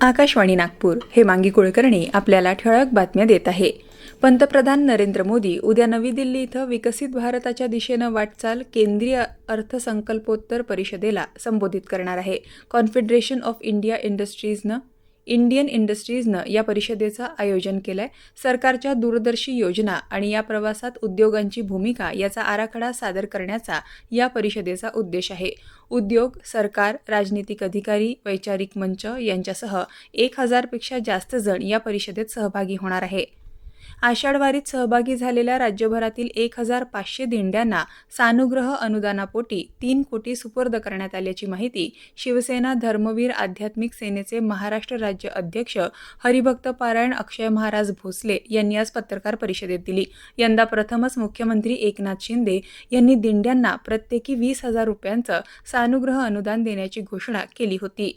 आकाशवाणी नागपूर हे मांगी कुलकर्णी आपल्याला ठळक बातम्या देत आहे. पंतप्रधान नरेंद्र मोदी उद्या नवी दिल्ली इथं विकसित भारताच्या दिशेनं वाटचाल केंद्रीय अर्थसंकल्पोत्तर परिषदेला संबोधित करणार आहे. कॉन्फेडरेशन ऑफ इंडिया इंडस्ट्रीजनं इंडियन इंडस्ट्रीजनं या परिषदेचं आयोजन केलं आहे सरकारच्या दूरदर्शी योजना आणि या प्रवासात उद्योगांची भूमिका याचा आराखडा सादर करण्याचा या परिषदेचा उद्देश आहे. उद्योग सरकार राजनीतिक अधिकारी वैचारिक मंच यांच्यासह एक हजारपेक्षा जास्त जण या परिषदेत सहभागी होणार आहे. आषाढवारीत सहभागी झालेल्या राज्यभरातील एक हजार पाचशे दिंड्यांना सानुग्रह अनुदानापोटी तीन कोटी सुपूर्द करण्यात आल्याची माहिती शिवसेना धर्मवीर आध्यात्मिक सेनेचे महाराष्ट्र राज्य अध्यक्ष हरिभक्त पारायण अक्षय महाराज भोसले यांनी आज पत्रकार परिषदेत दिली. यंदा प्रथमच मुख्यमंत्री एकनाथ शिंदे यांनी दिंड्यांना प्रत्येकी वीस हजार रुपयांचं सानुग्रह अनुदान देण्याची घोषणा केली होती.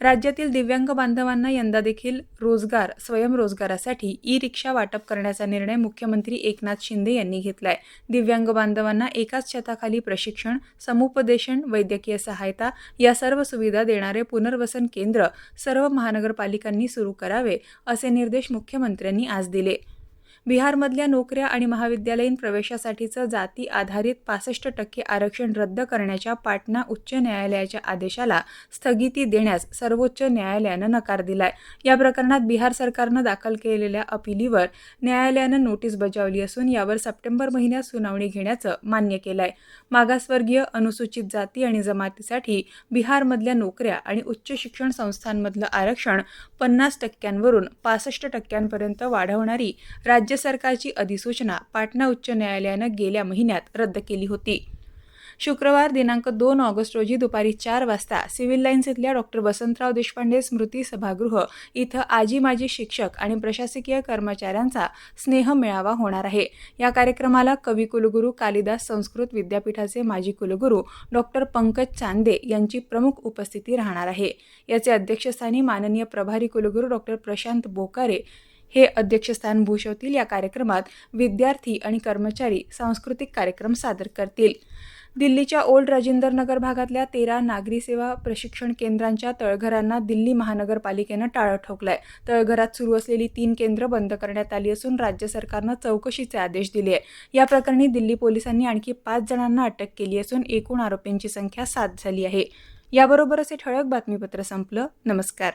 राज्यातील दिव्यांग बांधवांना यंदा देखील रोजगार स्वयंरोजगारासाठी ई रिक्षा वाटप करण्याचा निर्णय मुख्यमंत्री एकनाथ शिंदे यांनी घेतलाय. दिव्यांग बांधवांना एकाच छताखाली प्रशिक्षण समुपदेशन वैद्यकीय सहायता या सर्व सुविधा देणारे पुनर्वसन केंद्र सर्व महानगरपालिकांनी सुरू करावे असे निर्देश मुख्यमंत्र्यांनी आज दिले. बिहारमधल्या नोकऱ्या आणि महाविद्यालयीन प्रवेशासाठीचं जाती आधारित पासष्ट टक्के आरक्षण रद्द करण्याच्या पाटणा उच्च न्यायालयाच्या आदेशाला स्थगिती देण्यास सर्वोच्च न्यायालयानं नकार दिलाय. या प्रकरणात बिहार सरकारनं दाखल केलेल्या अपिलीवर न्यायालयानं नोटीस बजावली असून यावर सप्टेंबर महिन्यात सुनावणी घेण्याचं मान्य केलंय. मागासवर्गीय अनुसूचित जाती आणि जमातीसाठी बिहारमधल्या नोकऱ्या आणि उच्च शिक्षण संस्थांमधलं आरक्षण पन्नास टक्क्यांवरून पासष्ट टक्क्यांपर्यंत वाढवणारी राज्य राज्य सरकारची अधिसूचना पाटणा उच्च न्यायालयानं गेल्या महिन्यात रद्द केली होती. शुक्रवार दिनांक दोन ऑगस्ट रोजी दुपारी चार वाजता सिव्हिल लाईन्स इथल्या डॉक्टर वसंतराव देशपांडे स्मृती सभागृह इथं आजी माजी शिक्षक आणि प्रशासकीय कर्मचाऱ्यांचा स्नेह मेळावा होणार आहे. या कार्यक्रमाला कवी कुलगुरू कालिदास संस्कृत विद्यापीठाचे माजी कुलगुरू डॉक्टर पंकज चांदे यांची प्रमुख उपस्थिती राहणार आहे. याचे अध्यक्षस्थानी माननीय प्रभारी कुलगुरू डॉक्टर प्रशांत बोकारे हे अध्यक्षस्थान भूषवतील. या कार्यक्रमात विद्यार्थी आणि कर्मचारी सांस्कृतिक कार्यक्रम सादर करतील. दिल्लीच्या ओल्ड राजेंद्र नगर भागातल्या तेरा नागरी सेवा प्रशिक्षण केंद्रांच्या तळघरांना दिल्ली महानगरपालिकेनं टाळं ठोकलंय. तळघरात सुरू असलेली तीन केंद्र बंद करण्यात आली असून राज्य सरकारनं चौकशीचे आदेश दिले आहे या प्रकरणी दिल्ली पोलिसांनी आणखी पाच जणांना अटक केली असून एकूण आरोपींची संख्या सात झाली आहे. याबरोबरच हे ठळक बातमीपत्र संपलं. नमस्कार.